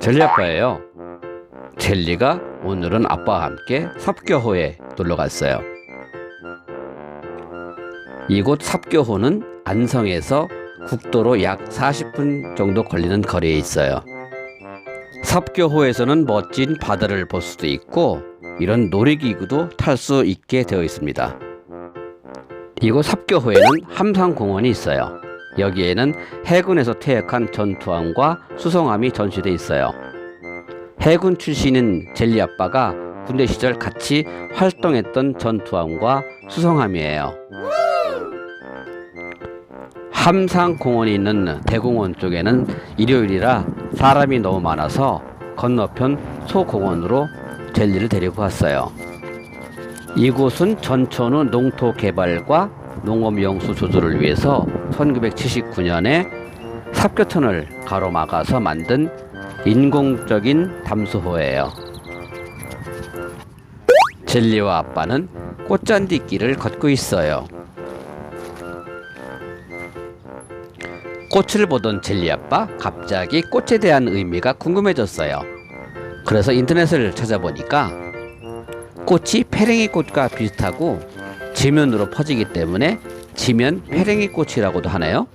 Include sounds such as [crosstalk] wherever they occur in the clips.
젤리 아빠예요. 젤리가 오늘은 아빠와 함께 삽교호에 놀러 갔어요. 이곳 삽교호는 안성에서 국도로 약 40분 정도 걸리는 거리에 있어요. 삽교호에서는 멋진 바다를 볼 수도 있고 이런 놀이기구도 탈 수 있게 되어 있습니다. 이곳 삽교호에는 함상공원이 있어요. 여기에는 해군에서 퇴역한 전투함과 수송함이 전시돼 있어요. 해군 출신인 젤리 아빠가 군대 시절 같이 활동했던 전투함과 수송함이에요. 함상공원이 있는 대공원 쪽에는 일요일이라 사람이 너무 많아서 건너편 소공원으로 젤리를 데리고 갔어요. 이곳은 전천후 농토 개발과 농업 영수 조절을 위해서 1979년에 삽교천을 가로막아서 만든 인공적인 담수호예요. 젤리와 아빠는 꽃잔디 길을 걷고 있어요. 꽃을 보던 젤리 아빠 갑자기 꽃에 대한 의미가 궁금해졌어요. 그래서 인터넷을 찾아보니까 꽃이 페랭이 꽃과 비슷하고 지면으로 퍼지기 때문에 지면 페랭이 꽃이라고도 하네요.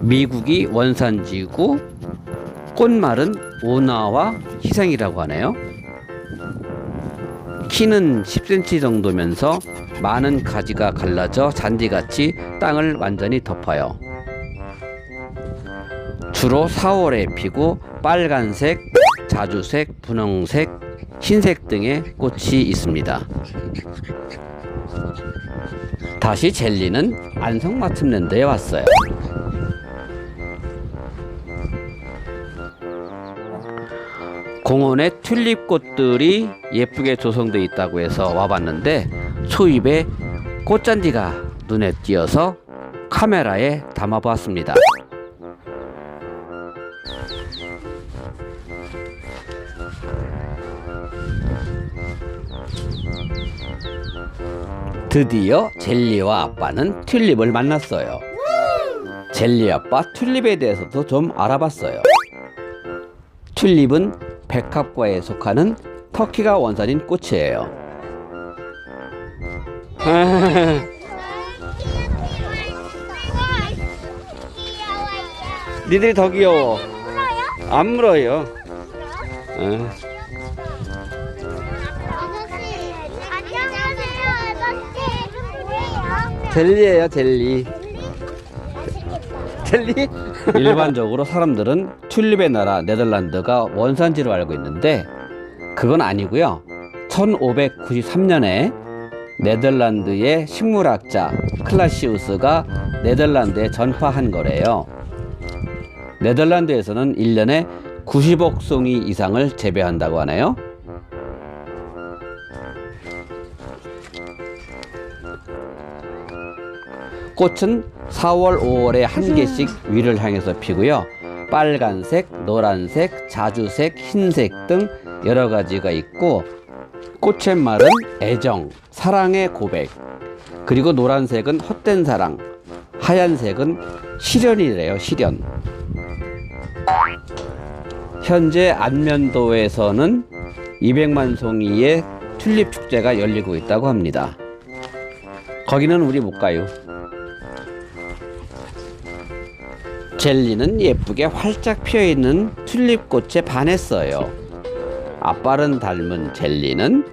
미국이 원산지고 꽃말은 오나와 희생이라고 하네요. 키는 10cm 정도면서 많은 가지가 갈라져 잔디같이 땅을 완전히 덮어요. 주로 4월에 피고 빨간색, 자주색, 분홍색, 흰색 등의 꽃이 있습니다. 다시 젤리는 안성맞춤랜드에 왔어요. 공원에 튤립 꽃들이 예쁘게 조성되어 있다고 해서 와봤는데 초입에 꽃잔디가 눈에 띄어서 카메라에 담아보았습니다. 드디어 젤리와 아빠는 튤립을 만났어요. 젤리 아빠 튤립에 대해서도 좀 알아봤어요. 튤립은 백합과에 속하는 터키가 원산인 꽃이에요. [laughs] 니들이 더 귀여워. 안 물어요. 어. 젤리예요, 젤리. 젤리? 일반적으로 사람들은 튤립의 나라 네덜란드가 원산지로 알고 있는데 그건 아니고요. 1593년에 네덜란드의 식물학자 클라시우스가 네덜란드에 전파한 거래요. 네덜란드에서는 1년에 90억 송이 이상을 재배한다고 하네요. 꽃은 4월, 5월에 한 개씩 위를 향해서 피고요. 빨간색, 노란색, 자주색, 흰색 등 여러 가지가 있고 꽃의 말은 애정, 사랑의 고백. 그리고 노란색은 헛된 사랑, 하얀색은 시련이래요, 시련. 현재 안면도에서는 200만 송이의 튤립 축제가 열리고 있다고 합니다. 거기는 우리 못 가요. 젤리는 예쁘게 활짝 피어 있는 튤립꽃에 반했어요. 아빠를 닮은 젤리는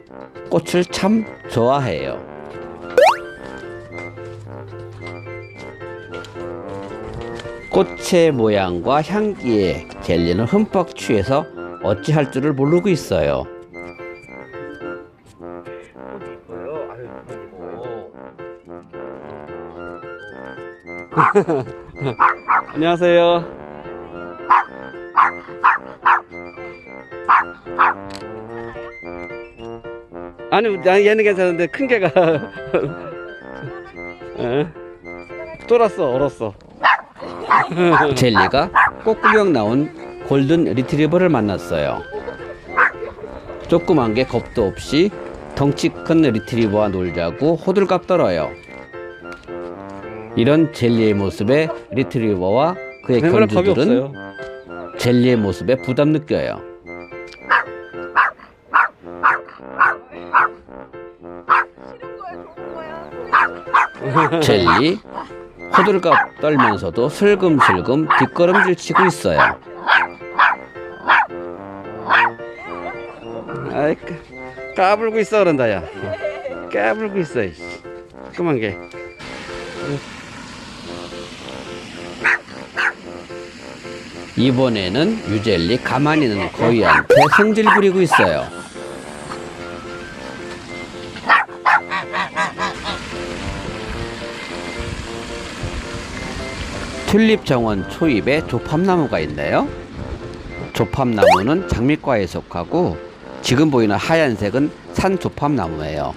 꽃을 참 좋아해요. 꽃의 모양과 향기에 젤리는 흠뻑 취해서 어찌할 줄을 모르고 있어요. [laughs] 안녕하세요. 아니, 나 얘는 괜찮은데 큰 개가 [laughs] 어? 쫄았어, 얼었어. [laughs] 젤리가 꽃구경 나온 골든 리트리버를 만났어요. 조그만 게 겁도 없이 덩치 큰 리트리버와 놀자고 호들갑 떨어요. 이런 젤리의 모습에 리트리버와 그의 견주들은. 젤리의 모습에 부담 느껴요. 젤리 호들갑 떨면서도 슬금슬금 뒷걸음질 치고 있어요. 아이 까- 까불고 있어 그런다 야. 까불고 있어. 그만 게. 이번에는 유젤리 가만히 있는 거위한테 성질 부리고 있어요. 튤립 정원 초입에 조팝나무가 있네요. 조팝나무는 장미과에 속하고 지금 보이는 하얀색은 산 조팝나무예요.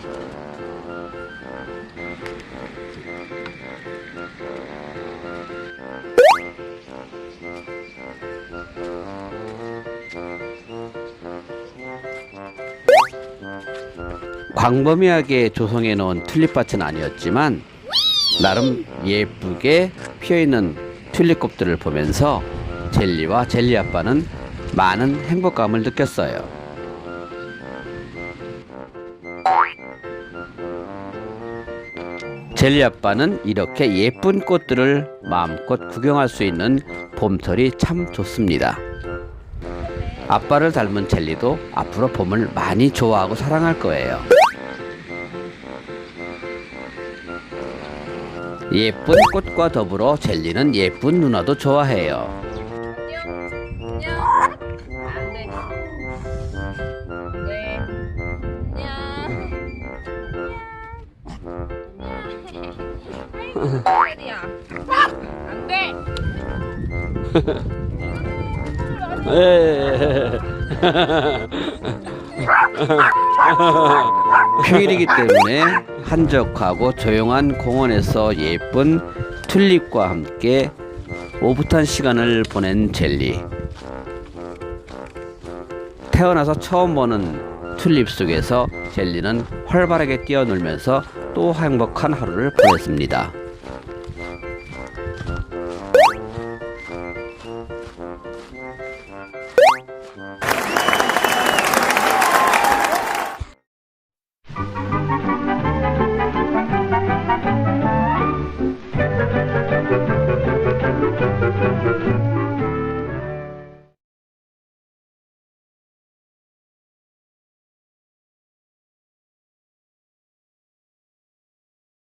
광범위하게 조성해 놓은 튤립밭은 아니었지만 나름 예쁘게 피어 있는 튤립꽃들을 보면서 젤리와 젤리 아빠는 많은 행복감을 느꼈어요. 젤리 아빠는 이렇게 예쁜 꽃들을 마음껏 구경할 수 있는 봄철이 참 좋습니다. 아빠를 닮은 젤리도 앞으로 봄을 많이 좋아하고 사랑할 거예요. 예쁜 꽃과 더불어 젤리는 예쁜 누나도 좋아해요. 네. [laughs] 휴일이기 때문에 한적하고 조용한 공원에서 예쁜 튤립과 함께 오붓한 시간을 보낸 젤리. 태어나서 처음 보는 튤립 속에서 젤리는 활발하게 뛰어놀면서 또 행복한 하루를 보냈습니다.